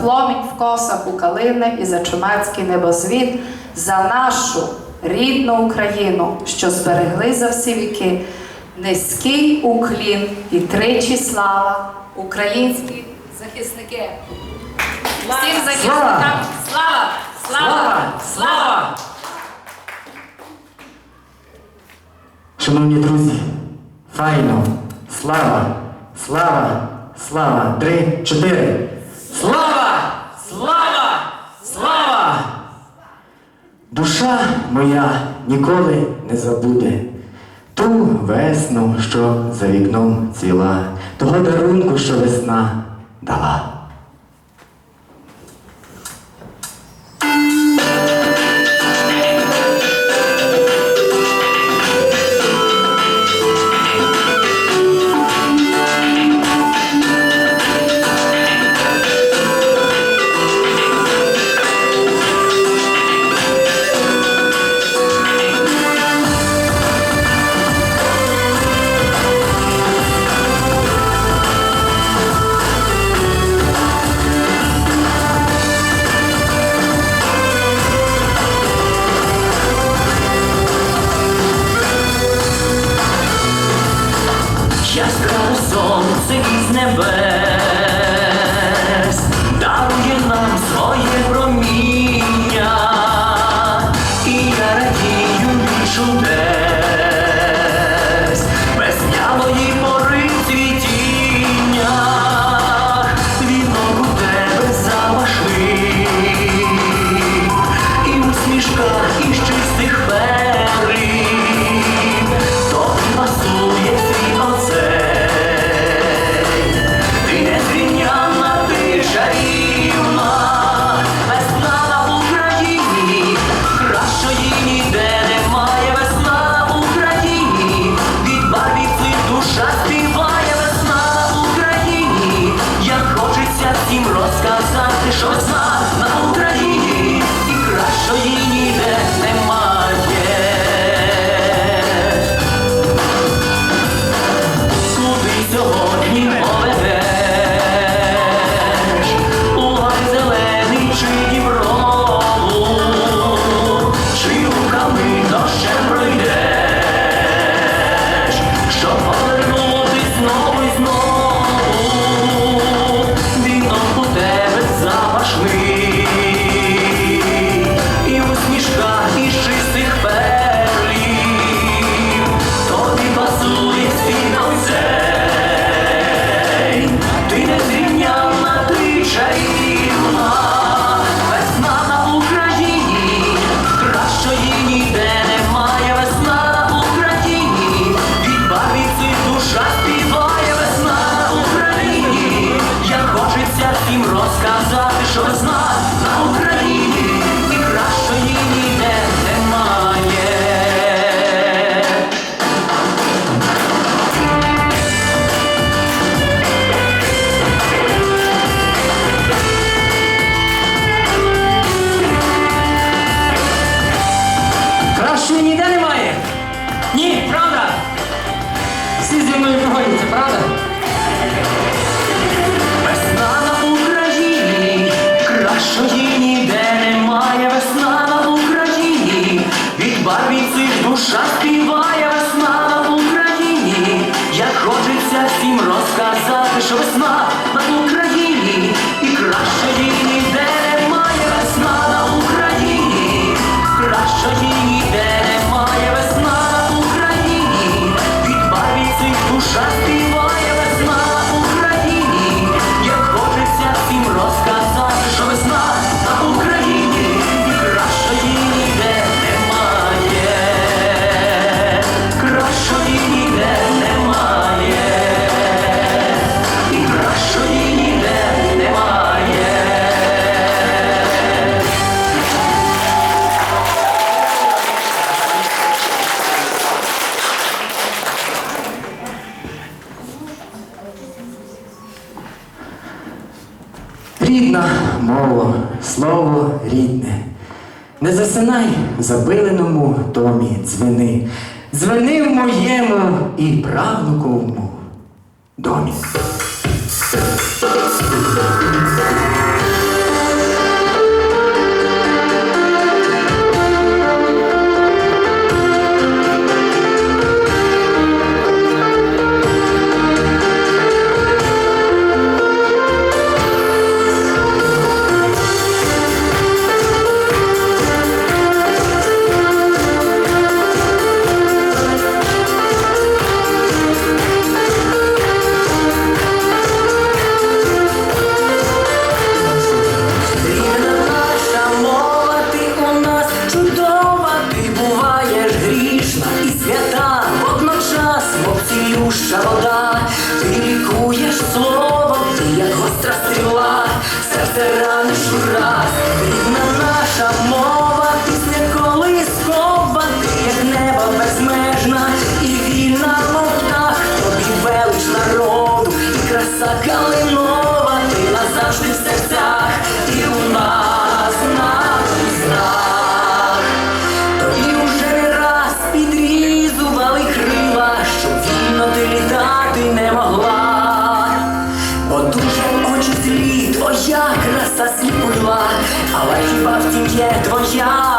пломінь в косах у калини і за чумацький небосвіт, за нашу рідну Україну, що зберегли за всі віки, низький уклін і тричі слава українські захисники. Всім захисникам слава! Слава! Слава! Шановні друзі, файно! Слава! Слава! Слава! Три, чотири! Слава! Слава! Слава! Душа моя ніколи не забуде ту весну, що за вікном цвіла, того дарунку, що весна дала. що ви знаєте. звини, звини в моєму і правнуковому домі. закалинова ти назавжди в і у нас на знак. Вже раз підрізували крила, щоб вільно літати не могла, бо дуже очі злі твоя краса сліпила, але хіба в тім є твоя.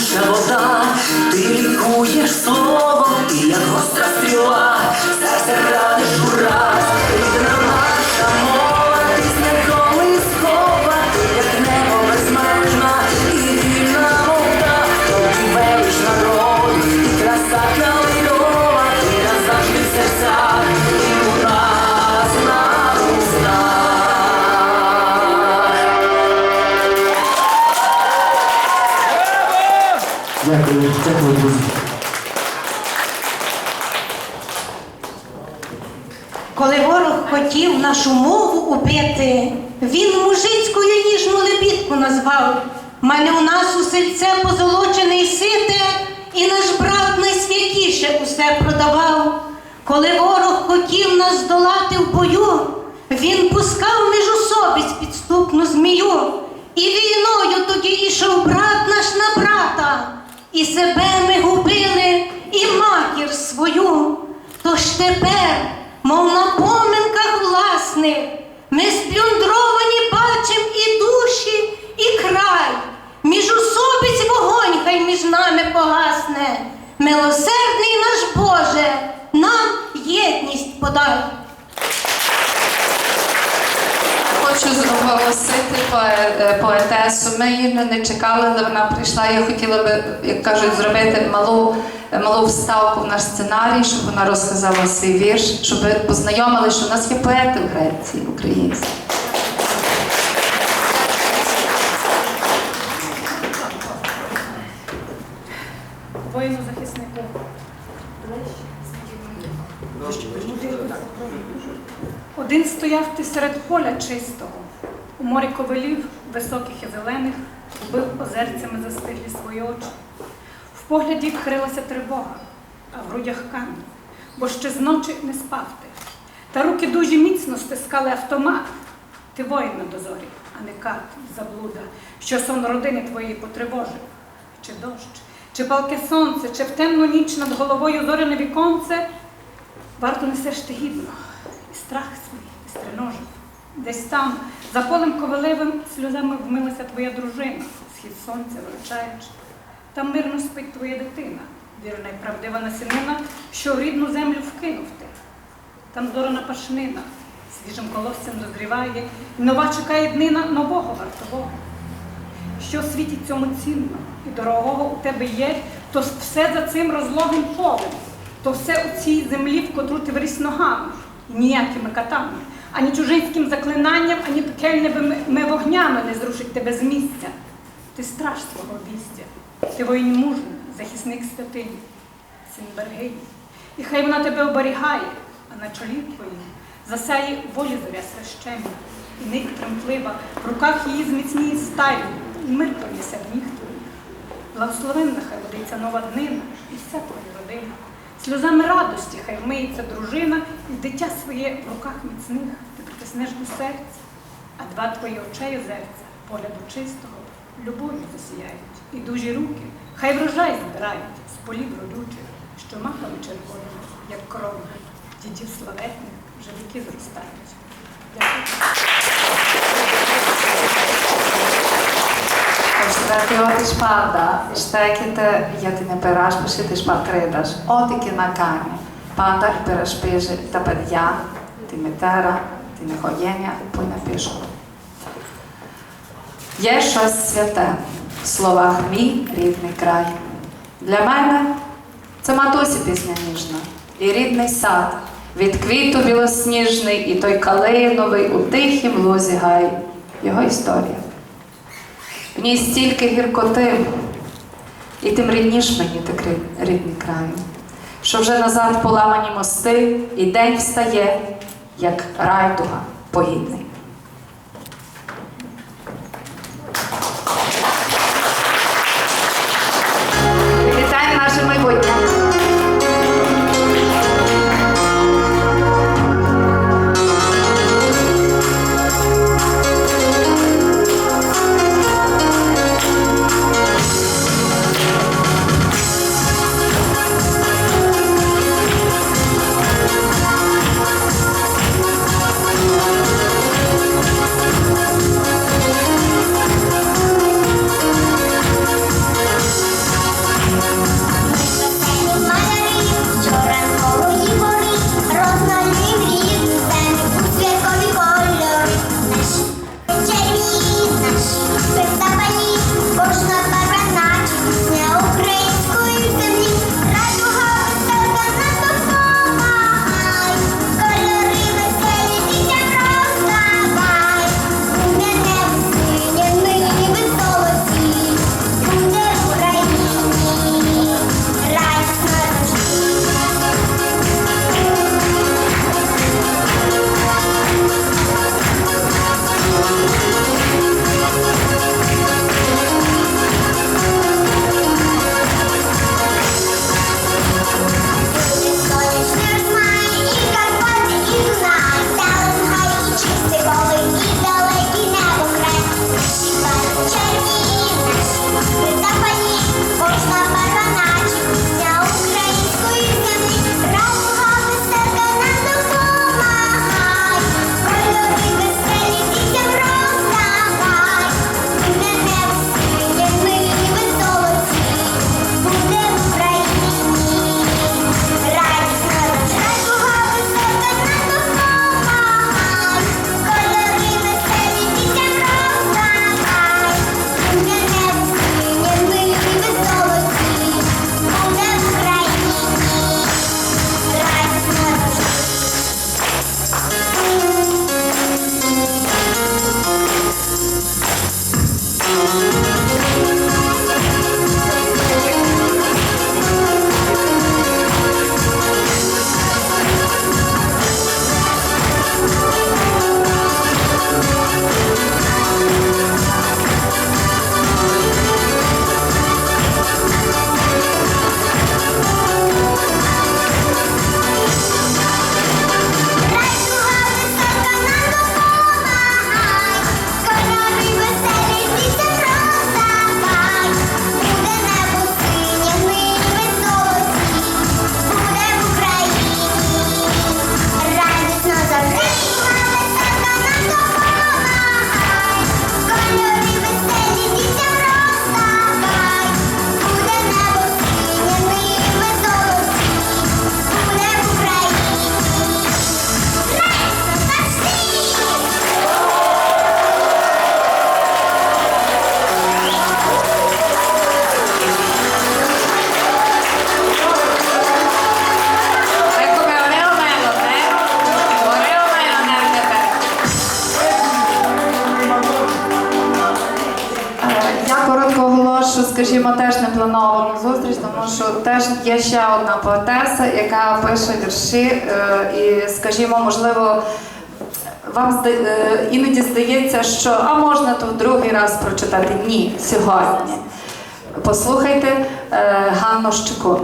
show. Дякую, друзі. Коли ворог хотів нашу мову убити, він мужицькою ніжну лебідку назвав. Мене у нас у сельце позолочене й сите, і наш брат найсвятіше усе продавав. Коли ворог хотів нас здолати в бою, він пускав між особиць підступну поетесу. Не- чекали, але вона прийшла. Я хотіла би, як кажуть, зробити малу, малу вставку в наш сценарій, щоб вона розказала свій вірш, щоб познайомили, що в нас є поети в Греції, українські. воїну захиснику. Один стояв ти серед поля чистого, у морі ковилів, високих і зелених, бив озерцями застиглі свої очі. В погляді крилася тривога, а в грудях камінь, бо ще зночі не спав ти. Та руки дуже міцно стискали автомат. Ти воїн на дозорі, а не кат, заблуда, що сон родини твоєї потривожив. Чи дощ, чи палке сонце, чи в темну ніч над головою зоряне віконце, варто несеш ти гідно, і страх свій і стриножив. Десь там, за полем коваливим, сльозами вмилася твоя дружина, схід сонця вручаючи. Там мирно спить твоя дитина, вірна й правдива насінина, що в рідну землю вкинув ти. Там зорана пашнина, свіжим колоссям дозріває, і нова чекає днина нового вартового. Що в світі цьому цінно і дорогого у тебе є, то все за цим розлогим полем, то все у цій землі, в котру ти вріс ногами, і ніякими катами, ані чужинським заклинанням, ані пекельними вогнями не зрушить тебе з місця. Ти страж свого обістя, ти воїн мужний, захисник святині, син Бергині. І хай вона тебе оберігає, а на чолі твоїм засяє волі зоря священна, і ник тремтлива, в руках її зміцніє сталі, і мир принесе в ніг твоїх. Благословенна хай водиться нова днина і вся твоя родина. Сльозами радості хай вмиється дружина, і дитя своє в руках міцних ти притиснеш до серця, а два твої очей озерця, погляду чистого, любов'ю засіяють, і дужі руки, хай врожай збирають з полів родучих, що маками червоними, як кров, дітів славетних вже віки зростають. Дякую. Sveti otiš panda, štekite, ja ti ne peraš, pa še tiš pa kredaš. Otiki na kanje. Panda i peraš peže, ta ped ja, Є щось святе в словах мій рідний край. Для мене це матусі пісня ніжна і рідний сад, від квіту білосніжний і той калиновий у тихім лузі гай. Його історія. В ній стільки гіркоти, і тим рідніш мені так рідний краю, що вже назад поламані мости, і день встає, як райдуга погідний. Скажімо, теж не плановану зустріч, тому що теж є ще одна поетеса, яка пише вірші, е, і, скажімо, можливо, вам е, іноді здається, що а можна то в другий раз прочитати. Ні, сьогодні. Послухайте е, Ганну Щекун.